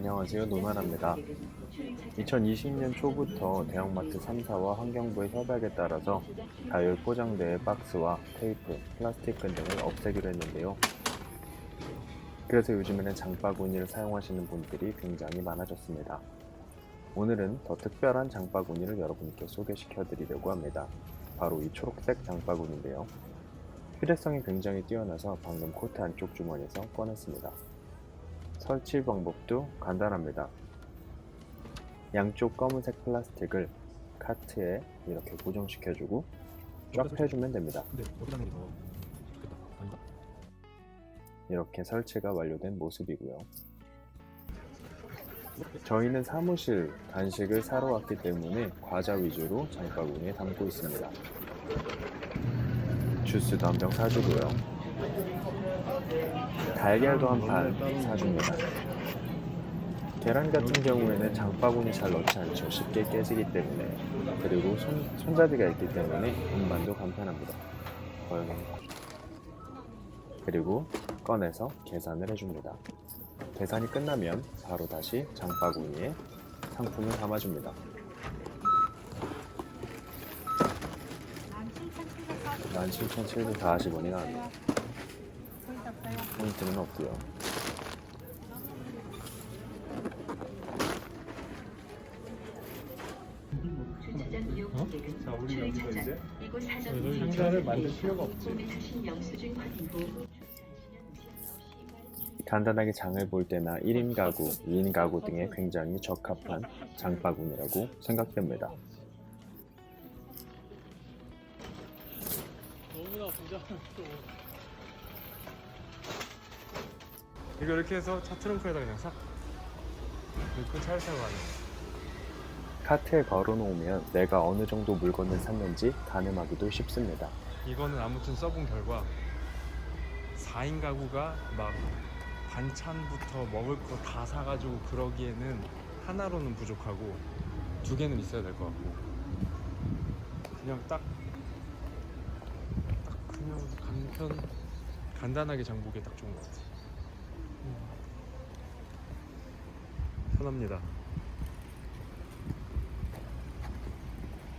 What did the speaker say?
안녕하세요. 노만합니다. 2020년 초부터 대형마트 3사와 환경부의 협약에 따라서 다이얼 포장대의 박스와 테이프, 플라스틱 끈 등을 없애기로 했는데요. 그래서 요즘에는 장바구니를 사용하시는 분들이 굉장히 많아졌습니다. 오늘은 더 특별한 장바구니를 여러분께 소개시켜 드리려고 합니다. 바로 이 초록색 장바구니인데요. 휴대성이 굉장히 뛰어나서 방금 코트 안쪽 주머니에서 꺼냈습니다. 설치 방법도 간단합니다. 양쪽 검은색 플라스틱을 카트에 이렇게 고정시켜주고 쫙 펴주면 됩니다. 아닌가? 이렇게 설치가 완료된 모습이고요. 저희는 사무실 간식을 사러 왔기 때문에 과자 위주로 장바구니에 담고 있습니다. 주스도 한 병 사주고요. 달걀도 한판 사줍니다. 계란 같은 경우에는 장바구니 잘 넣지 않죠. 쉽게 깨지기 때문에. 그리고 손, 손잡이가 있기 때문에 운반도 간편합니다. 거여놓고. 그리고 꺼내서 계산을 해줍니다. 계산이 끝나면 바로 다시 장바구니에 상품을 담아줍니다. 17,740원이 나왔네요. 포인트는 없고요. 주차장 이용 어? 자, 우리 여기서 이제 상자를 정보를 만들 필요가 없지. 간단하게 장을 볼 때나 1인 가구, 2인 가구 등에 굉장히 적합한 장바구니라고 생각됩니다. 너무나 부자 이거 이렇게 해서 차 트렁크에다 그냥 싹 넣고 차를 타고 가는 거야. 카트에 걸어놓으면 내가 어느 정도 물건을 샀는지 가늠하기도 쉽습니다. 이거는 아무튼 써본 결과 4인 가구가 막 반찬부터 먹을 거 다 사가지고 그러기에는 하나로는 부족하고 두 개는 있어야 될 것 같고 그냥 딱, 딱 그냥 간편 간단하게 장보기 딱 좋은 것 같아 편합니다